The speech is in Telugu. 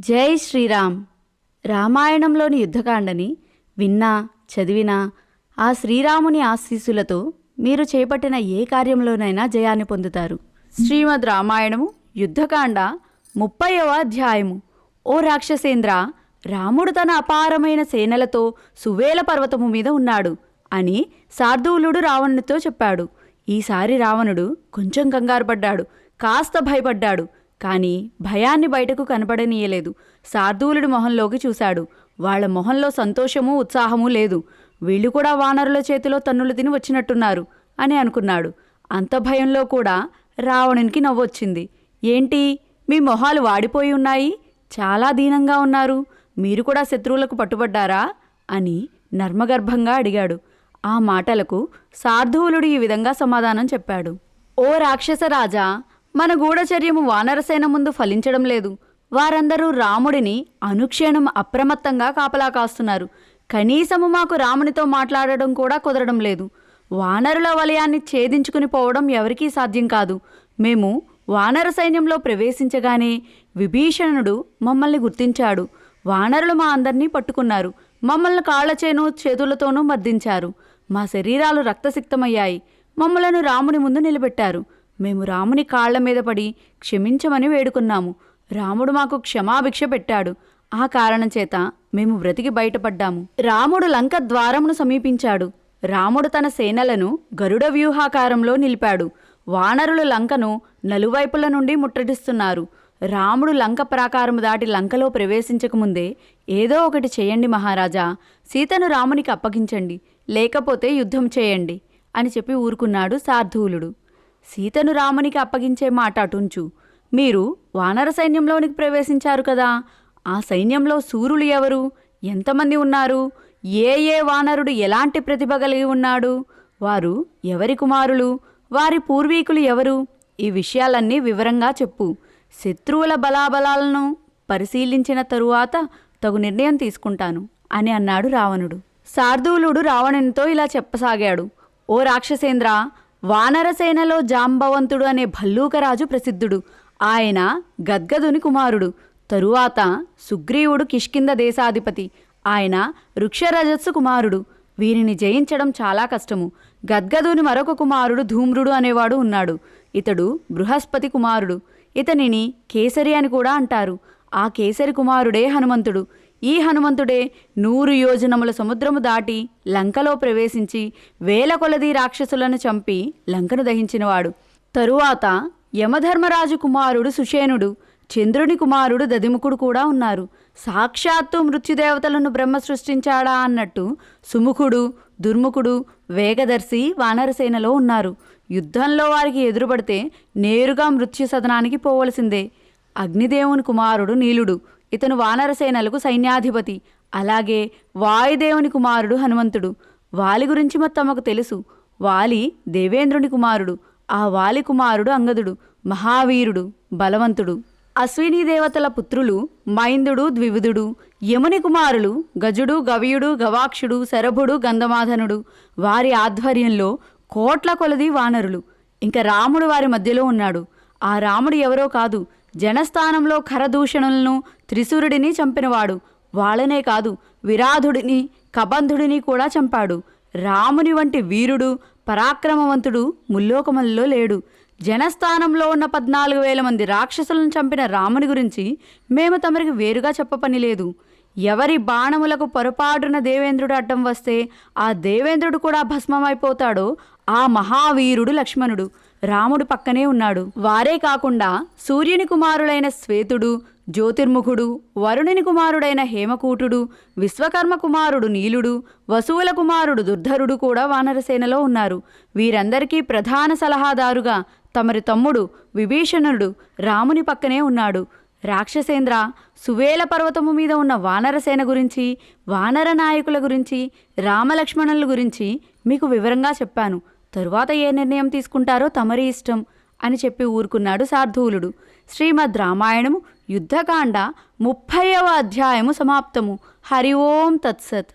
జై శ్రీరామ్. రామాయణంలోని యుద్ధకాండని విన్నా చదివినా ఆ శ్రీరాముని ఆశీస్సులతో మీరు చేపట్టిన ఏ కార్యంలోనైనా జయాన్ని పొందుతారు. శ్రీమద్ రామాయణము యుద్ధకాండ ముప్పైవ అధ్యాయము. ఓ రాక్షసేంద్ర రాముడు తన అపారమైన సేనలతో సువేల పర్వతము మీద ఉన్నాడు అని శార్దూలుడు రావణునితో చెప్పాడు. ఈసారి రావణుడు కొంచెం కంగారుపడ్డాడు కాస్త భయపడ్డాడు. కానీ భయాన్ని బయటకు కనపడనీయలేదు శార్దూలుడి మొహంలోకి చూశాడు. వాళ్ళ మొహంలో సంతోషము ఉత్సాహమూ లేదు. వీళ్ళు కూడా వానరుల చేతిలో తన్నులు తిని వచ్చినట్టున్నారు అని అనుకున్నాడు. అంత భయంలో కూడా రావణునికి నవ్వొచ్చింది. ఏంటి? మీ మొహాలు వాడిపోయి ఉన్నాయి? చాలా దీనంగా ఉన్నారు. మీరు కూడా శత్రువులకు పట్టుబడ్డారా? అని నర్మగర్భంగా అడిగాడు. ఆ మాటలకు సార్ధువులుడు ఈ విధంగా సమాధానం చెప్పాడు. ఓ రాక్షస రాజా మన గూఢచర్యము వానరసేన ముందు ఫలించడం లేదు. వారందరూ రాముడిని అనుక్షణం అప్రమత్తంగా కాపలా కాస్తున్నారు. కనీసము మాకు రామునితో మాట్లాడడం కూడా కుదరడం లేదు. వానరుల వలయాన్ని ఛేదించుకుని పోవడం ఎవరికీ సాధ్యం కాదు. మేము వానర సైన్యంలో ప్రవేశించగానే విభీషణుడు మమ్మల్ని గుర్తించాడు. వానరులు మా అందరినీ పట్టుకున్నారు. మమ్మల్ని కాళ్ళచేను చేతులతోనూ మర్దించారు. మా శరీరాలు రక్తసిక్తమయ్యాయి. మమ్మలను రాముని ముందు నిలబెట్టారు. మేము రాముని కాళ్ళ మీద పడి క్షమించమని వేడుకున్నాము. రాముడు మాకు క్షమాభిక్ష పెట్టాడు. ఆ కారణం చేత మేము బ్రతికి బయటపడ్డాము. రాముడు లంక ద్వారమును సమీపించాడు. రాముడు తన సేనలను గరుడ వ్యూహాకారంలో నిలిపాడు. వానరులు లంకను నలువైపుల నుండి ముట్టడిస్తున్నారు. రాముడు లంక ప్రాకారము దాటి లంకలో ప్రవేశించకముందే ఏదో ఒకటి చేయండి మహారాజా. సీతను రామునికి అప్పగించండి. లేకపోతే యుద్ధం చేయండి అని చెప్పి ఊరుకున్నాడు శార్దూలుడు సీతను రామునికి అప్పగించే మాట అటుంచు. మీరు వానర సైన్యంలోనికి ప్రవేశించారు కదా. ఆ సైన్యంలో సూర్యులు ఎవరు? ఎంతమంది ఉన్నారు? ఏ ఏ వానరుడు ఎలాంటి ప్రతిభ కలిగి ఉన్నాడు? వారు ఎవరి కుమారులు? వారి పూర్వీకులు ఎవరు? ఈ విషయాలన్నీ వివరంగా చెప్పు. శత్రువుల బలాబలాలను పరిశీలించిన తరువాత తగు నిర్ణయం తీసుకుంటాను అని అన్నాడు రావణుడు. శార్దూలుడు రావణునితో ఇలా చెప్పసాగాడు. ఓ రాక్షసేంద్ర వానరసేనలో జాంబవంతుడు అనే భల్లూకరాజు ప్రసిద్ధుడు. ఆయన గద్గదుని కుమారుడు. తరువాత సుగ్రీవుడు కిష్కింద దేశాధిపతి. ఆయన వృక్షరజస్సు కుమారుడు. వీరిని జయించడం చాలా కష్టము. గద్గదుని మరొక కుమారుడు ధూమ్రుడు అనేవాడు ఉన్నాడు. ఇతడు బృహస్పతి కుమారుడు. ఇతనిని కేసరి అని కూడా అంటారు. ఆ కేసరి కుమారుడే హనుమంతుడు. ఈ హనుమంతుడే నూరు యోజనముల సముద్రము దాటి లంకలో ప్రవేశించి వేల కొలది రాక్షసులను చంపి లంకను దహించినవాడు. తరువాత యమధర్మరాజు కుమారుడు సుషేనుడు చంద్రుని కుమారుడు దదిముఖుడు కూడా ఉన్నారు. సాక్షాత్తు మృత్యుదేవతలను బ్రహ్మ సృష్టించాడా అన్నట్టు సుముఖుడు దుర్ముఖుడు వేగదర్శి వానరసేనలో ఉన్నారు. యుద్ధంలో వారికి ఎదురుపడితే నేరుగా మృత్యు సదనానికి పోవలసిందే. అగ్నిదేవుని కుమారుడు నీలుడు ఇతను వానరసేనలకు సైన్యాధిపతి. అలాగే వాయుదేవుని కుమారుడు హనుమంతుడు. వాలి గురించి మరి తమకు తెలుసు. వాలి దేవేంద్రుని కుమారుడు. ఆ వాలి కుమారుడు అంగదుడు మహావీరుడు బలవంతుడు. అశ్విని దేవతల పుత్రులు మైందుడు ద్వివిధుడు. యముని కుమారులు గజుడు గవియుడు గవాక్షుడు శరభుడు గంధమాధనుడు. వారి ఆధ్వర్యంలో కోట్ల కొలది వానరులు. ఇంకా రాముడు వారి మధ్యలో ఉన్నాడు. ఆ రాముడు ఎవరో కాదు జనస్థానంలో ఖరదూషణులను త్రిశూరుడిని చంపినవాడు వాళ్ళనే కాదు విరాధుడిని కబంధుడిని కూడా చంపాడు. రాముని వంటి వీరుడు పరాక్రమవంతుడు ముల్లోకమల్లో లేడు. జనస్థానంలో ఉన్న పద్నాలుగు వేల మంది రాక్షసులను చంపిన రాముని గురించి మేము తమరికి వేరుగా చెప్పపని లేదు. ఎవరి బాణములకు పొరపాటున దేవేంద్రుడు అడ్డం వస్తే ఆ దేవేంద్రుడు కూడా భస్మమైపోతాడో ఆ మహావీరుడు లక్ష్మణుడు. రాముడు పక్కనే ఉన్నాడు. వారే కాకుండా సూర్యుని కుమారుడైన శ్వేతుడు జ్యోతిర్ముఖుడు వరుణుని కుమారుడైన హేమకూటుడు విశ్వకర్మ కుమారుడు నీలుడు వసువుల కుమారుడు దుర్ధరుడు కూడా వానరసేనలో ఉన్నారు. వీరందరికీ ప్రధాన సలహాదారుగా తమరి తమ్ముడు విభీషణుడు రాముని పక్కనే ఉన్నాడు. రాక్షసేంద్ర సువేల పర్వతము మీద ఉన్న వానరసేన గురించి వానర నాయకుల గురించి రామలక్ష్మణుల గురించి మీకు వివరంగా చెప్పాను. తరువాత ఏ నిర్ణయం తీసుకుంటారో తమరి ఇష్టం అని చెప్పి ఊరుకున్నాడు శార్దూలుడు శ్రీమద్ రామాయణము యుద్ధకాండ ముప్పైవ అధ్యాయము సమాప్తము. హరి ఓం తత్సత్.